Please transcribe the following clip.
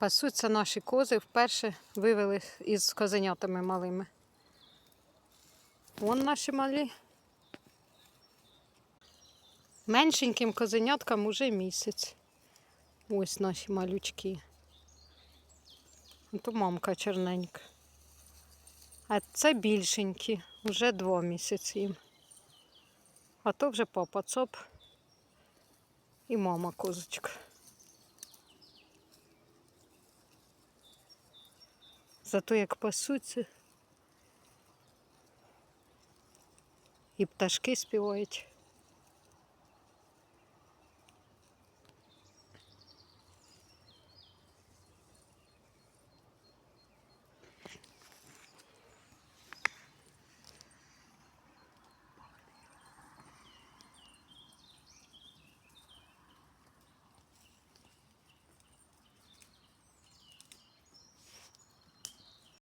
Пасуться наші кози вперше вивели із козенятами малими. Вон наші малі. Меншеньким козеняткам уже місяць. Ось наші малючки. То мамка чорненька. А це більшенькі, вже два місяці їм. А то вже папа цоп і мама козочка. Зато як пасуться. І пташки співають.